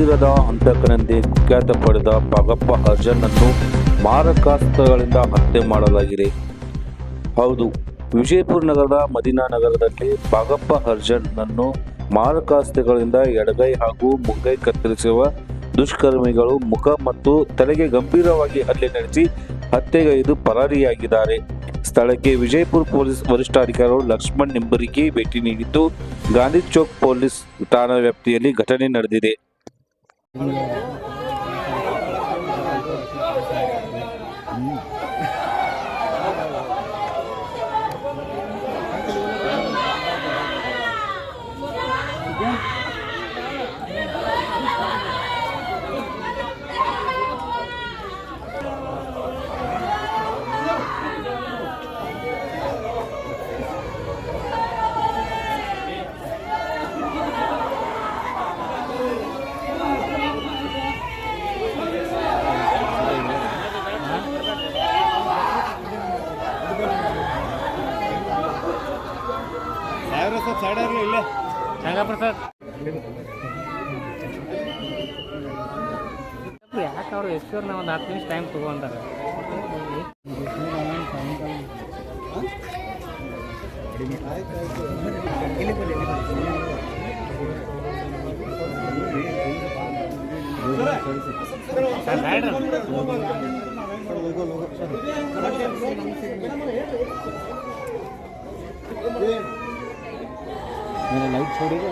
ಹತ್ತಿರದ ಹಂತಕನೆಂದೇ ಕುಖ್ಯಾತ ಪಡೆದ ಪಾಗಪ್ಪ ಅರ್ಜನ್ ಅನ್ನು ಮಾರಕಾಸ್ತ್ರಗಳಿಂದ ಹತ್ಯೆ ಮಾಡಲಾಗಿದೆ. ಹೌದು, ವಿಜಯಪುರ ನಗರದ ಮದಿನಾ ನಗರದಲ್ಲಿ ಪಾಗಪ್ಪ ಅರ್ಜನ್ನನ್ನು ಮಾರಕಾಸ್ತ್ರಗಳಿಂದ ಎಡಗೈ ಹಾಗೂ ಮುಂಗೈ ಕತ್ತರಿಸುವ ದುಷ್ಕರ್ಮಿಗಳು ಮುಖ ಮತ್ತು ತಲೆಗೆ ಗಂಭೀರವಾಗಿ ಹಲ್ಲೆ ನಡೆಸಿ ಹತ್ಯೆಗೈದು ಪರಾರಿಯಾಗಿದ್ದಾರೆ. ಸ್ಥಳಕ್ಕೆ ವಿಜಯಪುರ ಪೊಲೀಸ್ ವರಿಷ್ಠಾಧಿಕಾರಿಗಳು ಲಕ್ಷ್ಮಣ್ ನಿಂಬರಿಗೆ ಭೇಟಿ ನೀಡಿದ್ದು, ಗಾಂಧಿ ಚೌಕ್ ಪೊಲೀಸ್ ಠಾಣಾ ವ್ಯಾಪ್ತಿಯಲ್ಲಿ ಘಟನೆ ನಡೆದಿದೆ. 음. ಸೈಡ್ ಆಗಲಿ ಇಲ್ಲೇ ರಂಗಪ್ರಸಾದ್ ಯಾಕೆ ಅವ್ರು ಎಷ್ಟು ನಾವು ಒಂದು ಹತ್ತು ನಿಮಿಷ ಟೈಮ್ ತಗೊಂತಾರೆ ಸರ್ ಗಾಡಿ लाइट छोड़ेगा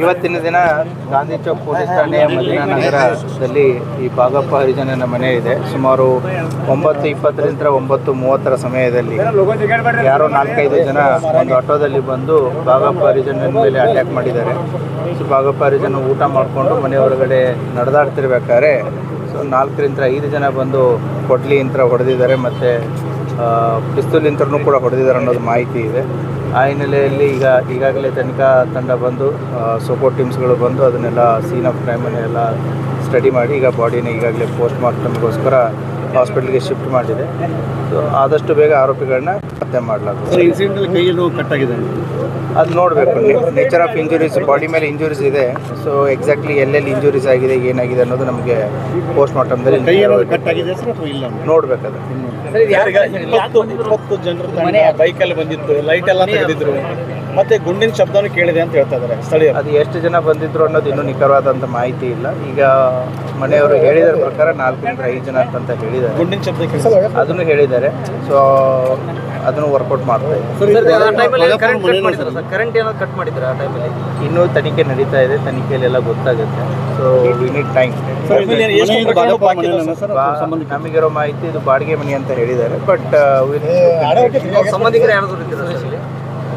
ಇವತ್ತಿನ ದಿನ ಗಾಂಧಿ ಚೌಕ್ ಪೊಲೀಸ್ ಠಾಣೆಯ ಮದಿನಾ ನಗರದಲ್ಲಿ ಈ ಬಾಗಪ್ಪ ಹರಿಜನನ ಮನೆ ಇದೆ. ಸುಮಾರು ಒಂಬತ್ತು ಇಪ್ಪತ್ತರಿಂದ ಒಂಬತ್ತು ಮೂವತ್ತರ ಸಮಯದಲ್ಲಿ ಯಾರೋ ನಾಲ್ಕೈದು ಜನ ಒಂದು ಆಟೋದಲ್ಲಿ ಬಂದು ಬಾಗಪ್ಪ ಹರಿಜನನ ಮೇಲೆ ಅಟ್ಯಾಕ್ ಮಾಡಿದ್ದಾರೆ. ಸೊ ಬಾಗಪ್ಪ ಹರಿಜನ ಊಟ ಮಾಡಿಕೊಂಡು ಮನೆ ಹೊರಗಡೆ ನಡೆದಾಡ್ತಿರ್ಬೇಕಾದ್ರೆ ಸೊ ನಾಲ್ಕರಿಂದ ಐದು ಜನ ಬಂದು ಕೊಡ್ಲಿ ಅಂತ ಹೊಡೆದಿದ್ದಾರೆ ಮತ್ತು ಪಿಸ್ತೂಲ್ ಯಂತ್ರನೂ ಕೂಡ ಹೊಡೆದಿದ್ದಾರೆ ಅನ್ನೋದು ಮಾಹಿತಿ ಇದೆ. ಆ ಹಿನ್ನೆಲೆಯಲ್ಲಿ ಈಗ ಈಗಾಗಲೇ ತನಿಖಾ ತಂಡ ಬಂದು ಸಪೋರ್ಟ್ ಟೀಮ್ಸ್ಗಳು ಬಂದು ಅದನ್ನೆಲ್ಲ ಸೀನ್ ಆಫ್ ಕ್ರೈಮನ್ನೆಲ್ಲ ಸ್ಟಡಿ ಮಾಡಿ, ಈಗ ಬಾಡಿನ ಈಗಾಗಲೇ ಪೋಸ್ಟ್ ಮಾರ್ಟಮ್ಗೋಸ್ಕರ ಹಾಸ್ಪಿಟ್ಲಿಗೆ ಶಿಫ್ಟ್ ಮಾಡಿದೆ. ಸೊ ಆದಷ್ಟು ಬೇಗ ಆರೋಪಿಗಳನ್ನ ಪತ್ತೆ ಮಾಡಲಾಗುತ್ತೆ. ಇನ್ಸಿಡೆಂಟ್ ಕೈಯಲ್ಲಿ ಕಟ್ ಆಗಿದೆ ಅದು ನೋಡಬೇಕು. ನೇಚರ್ ಆಫ್ ಇಂಜುರೀಸ್ ಬಾಡಿ ಮೇಲೆ ಇಂಜುರೀಸ್ ಇದೆ. ಸೊ ಎಕ್ಸಾಕ್ಟ್ಲಿ ಎಲ್ಲೆಲ್ಲಿ ಇಂಜುರೀಸ್ ಆಗಿದೆ ಏನಾಗಿದೆ ಅನ್ನೋದು ನಮಗೆ ಪೋಸ್ಟ್ ಕೈ ಮಾರ್ಟಮ್ದಲ್ಲಿ ನೋಡ್ಬೇಕು ಇಪ್ಪತ್ತು ಜನರ ಬೈಕಲ್ಲಿ ಬಂದಿತ್ತು. ಲೈಟ್ ಎಲ್ಲ ತೆಗೆದಿದ್ರು. ಮತ್ತೆ ಗುಂಡಿನ ಶಬ್ದನೂ ಕೇಳಿದೆ ಅಂತ ಹೇಳ್ತಾ ಇದ್ದಾರೆ ಸ್ಥಳೀಯ ಅದು ಎಷ್ಟು ಜನ ಬಂದಿದ್ರು ಅನ್ನೋದು ಇನ್ನೂ ನಿಖರವಾದಂಥ ಮಾಹಿತಿ ಇಲ್ಲ. ಈಗ ಮನೆಯವರು ಹೇಳಿದ ಪ್ರಕಾರ ನಾಲ್ಕರಿಂದ ಐದು ಜನ ಅಂತ ಹೇಳಿದ್ದಾರೆ. ಗುಂಡಿನ ಶಬ್ದ ಕೇಳಿದೆ. ಅದನ್ನು ಹೇಳಿದ್ದಾರೆ. ಸೊ ಅದನ್ನು ವರ್ಕೌಟ್ ಮಾಡ್ತಾ ಇದ್ದಾರೆ ಕರೆಂಟ್ ಏನೋ ಕಟ್ ಮಾಡಿದ್ರು ಆ ಟೈಮಲ್ಲಿ ಇನ್ನೂ ತನಿಖೆ ನಡೀತಾ ಇದೆ. ತನಿಖೆಯಲ್ಲೆಲ್ಲ ಗೊತ್ತಾಗುತ್ತೆ. ಸೊ ವಿ ನೀಡ್ ಟೈಮ್ ನಮಗಿರೋ ಮಾಹಿತಿ ಇದು ಬಾಡಿಗೆ ಮನೆ ಅಂತ ಹೇಳಿದ್ದಾರೆ. ಬಟ್ ಸಂಬಂಧಿಕರು ಯಾರು ಇದ್ದಾರೆ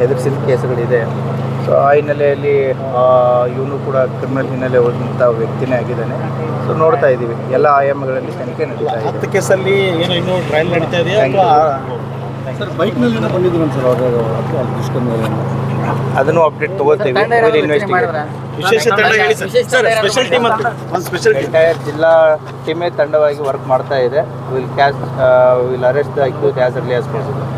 ಹೆದರಿಸಿದ ಕೇಸುಗಳಿದೆ. ಸೊ ಆ ಹಿನ್ನೆಲೆಯಲ್ಲಿ ಇವನು ಕೂಡ ಕ್ರಿಮಿನಲ್ ಹಿನ್ನೆಲೆ ಹೋದಂಥ ವ್ಯಕ್ತಿನೇ ಆಗಿದ್ದಾನೆ. ಸೊ ನೋಡ್ತಾ ಇದ್ದೀವಿ. ಎಲ್ಲ ಆಯಾಮಗಳಲ್ಲಿ ತನಿಖೆ ನಡೀತಾ ಇದೆ. ಹತ್ತು ಕೇಸಲ್ಲಿ ಏನೋ ಇನ್ನೂ ಟ್ರಯಲ್ ನಡೀತಾ ಇದೆಯಾ? Thank you. ಅಥವಾ ಸರ್ ಬೈಕ್ನಲ್ಲಿ ಏನೋ ಬಂದಿದ್ರು ಸರ್ ಅವರು ದುಷ್ಕರ್ಮ ಅದನ್ನು ಅಪ್ಡೇಟ್ ತಗೋತೀವಿ. ವಿಶೇಷ ತಂಡ ಹೇಳಿ ಸರ್. ಸರ್ ಸ್ಪೆಷಲ್ ಟೀಮ್ ಅಂತ ಒಂದು ಸ್ಪೆಷಲ್ ಟೀಮ್ ಎಂಟೈರ್ ಜಿಲ್ಲಾ ಟೀಮೇ ತಂಡವಾಗಿ ವರ್ಕ್ ಮಾಡ್ತಾ ಇದೆ. Will catch will arrest the accuse as early as possible.